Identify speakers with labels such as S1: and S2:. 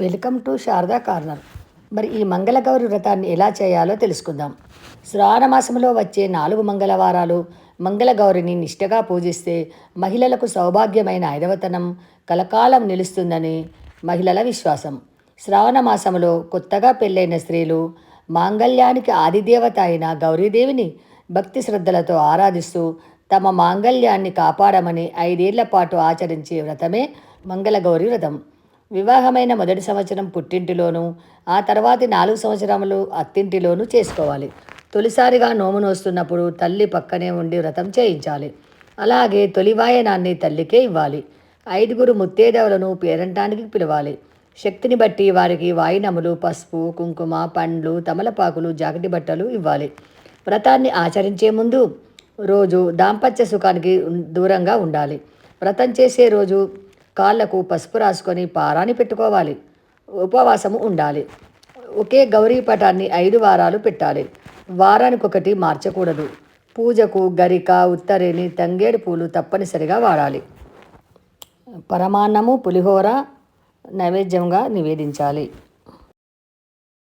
S1: Welcome to Sharada corner. మరి ఈ మంగళగౌరి వ్రతాన్ని ఎలా చేయాలో తెలుసుకుందాం. శ్రావణ మాసంలో వచ్చే నాలుగు మంగళవారాలు మంగళగౌరిని నిష్ఠగా పూజిస్తే మహిళలకు సౌభాగ్యమైన ఐదవతనం కలకాలం నిలుస్తుందని మహిళల విశ్వాసం. శ్రావణ మాసంలో కొత్తగా పెళ్ళైన స్త్రీలు మాంగళ్యానికి ఆదిదేవత అయిన గౌరీదేవిని భక్తి శ్రద్ధలతో ఆరాధిస్తూ తమ మాంగళ్యాన్ని కాపాడమని ఐదేళ్ళ పాటు ఆచరించే వ్రతమే మంగళగౌరి వ్రతం. వివాహమైన మొదటి సంవత్సరం పుట్టింటిలోనూ ఆ తర్వాతి నాలుగు సంవత్సరములు అత్తింటిలోనూ చేసుకోవాలి. తొలిసారిగా నోము నోస్తున్నప్పుడు తల్లి పక్కనే ఉండి వ్రతం చేయించాలి. అలాగే తొలి వాయనాన్ని తల్లికే ఇవ్వాలి. ఐదుగురు ముత్తేదవులను పేరంటానికి పిలవాలి. శక్తిని బట్టి వారికి వాయినములు పసుపు కుంకుమ పండ్లు తమలపాకులు జాకెటి బట్టలు ఇవ్వాలి. వ్రతాన్ని ఆచరించే ముందు రోజు దాంపత్య సుఖానికి దూరంగా ఉండాలి. వ్రతం చేసే రోజు కాళ్ళకు పసుపు రాసుకొని పారాని పెట్టుకోవాలి. ఉపవాసము ఉండాలి. ఒకే గౌరీ పటాన్ని ఐదు వారాలు పెట్టాలి. వారానికి ఒకటి మార్చకూడదు. పూజకు గరిక ఉత్తరేని తంగేడు పూలు తప్పనిసరిగా వాడాలి. పరమాన్నము పులిహోర నైవేద్యంగా నివేదించాలి.